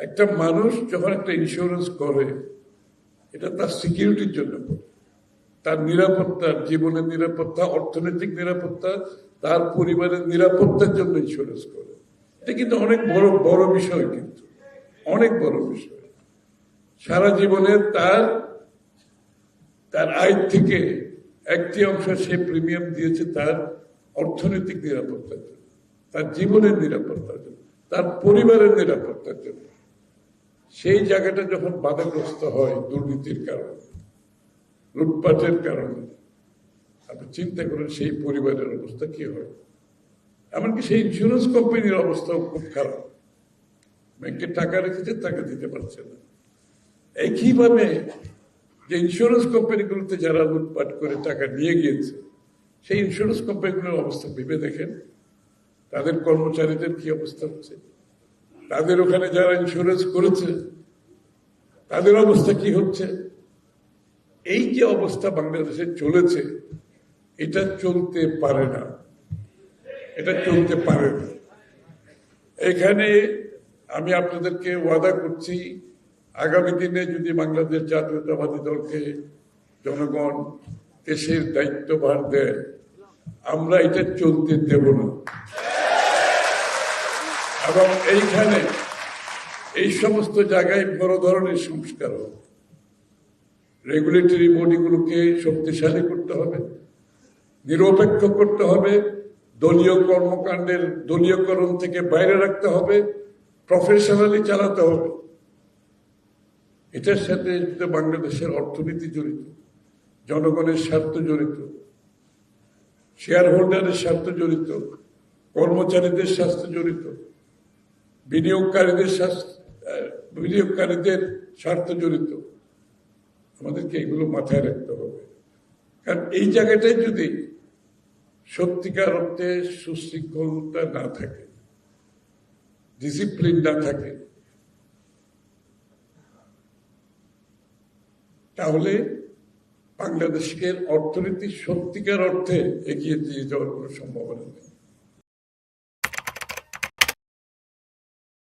একটা মানুষ যখন একটা ইন্স্যুরেন্স করে, এটা তার সিকিউরিটির জন্য। তার নিরাপত্তা, জীবনের নিরাপত্তা, অর্থনৈতিক নিরাপত্তা, তার পরিবারের নিরাপত্তার জন্য ইন্স্যুরেন্স করে। এটা কিন্তু অনেক বড় বড় বিষয় কিন্তু। অনেক বড় বিষয়। সারা জীবনে তার তার আয় থেকে একটি অংশ সে প্রিমিয়াম দিয়েছে তার অর্থনৈতিক নিরাপত্তার জন্য, তার জীবনের নিরাপত্তার জন্য, তার পরিবারের নিরাপত্তার জন্য। সেই জায়গাটা যখন বাধাগ্রস্ত হয় দুর্নীতির কারণে, লুটপাটের কারণে, আপনি চিন্তা করেন সেই পরিবারের অবস্থা কি হয় এমনকি সেই ইন্স্যুরেন্স কোম্পানির অবস্থাও খুব খারাপ। ব্যাংকে টাকা রেখেছে, টাকা দিতে পারছে না। একইভাবে যে ইন্স্যুরেন্স কোম্পানিগুলোতে যারা লুটপাট করে টাকা নিয়ে গিয়েছে, সেই ইন্স্যুরেন্স কোম্পানিগুলোর অবস্থা ভেবে দেখেন। তাদের কর্মচারীদের কি অবস্থা হচ্ছে? তাদের ওখানে যারা ইন্স্যুরেন্স করেছে, তাদের অবস্থা কি হচ্ছে? এই যে অবস্থা বাংলাদেশে চলেছে, এটা চলতে পারে না। এটা চলতে পারে না। এখানে আমি আপনাদেরকে ওয়াদা করছি, আগামী দিনে যদি বাংলাদেশ জাতীয়তাবাদী দলকে জনগণ দেশের দায়িত্বভার দেয়, আমরা এটা চলতে দেব না। এবং এইখানে এই সমস্ত জায়গায় বড় ধরনের সংস্কার হবে রেগুলেটরি বডিগুলোকে শক্তিশালী করতে হবে, নিরপেক্ষ করতে হবে, দলীয় কর্মকাণ্ডের দলীয়করণ থেকে বাইরে রাখতে হবে প্রফেশনালি চালাতে হবে। এটার সাথে বাংলাদেশের অর্থনীতি জড়িত, জনগণের স্বার্থ জড়িত শেয়ার হোল্ডারের স্বার্থ জড়িত, কর্মচারীদের স্বার্থ জড়িত বিনিয়োগকারীদের বিনিয়োগকারীদের স্বার্থ জড়িত আমাদেরকে এগুলো মাথায় রাখতে হবে। কারণ এই জায়গাটায় যদি সত্যিকার অর্থে সুশৃঙ্খলতা না থাকে ডিসিপ্লিন না থাকে, তাহলে বাংলাদেশের অর্থনীতি সত্যিকার অর্থে এগিয়ে দিয়ে যাওয়ার কোনো সম্ভাবনা নেই।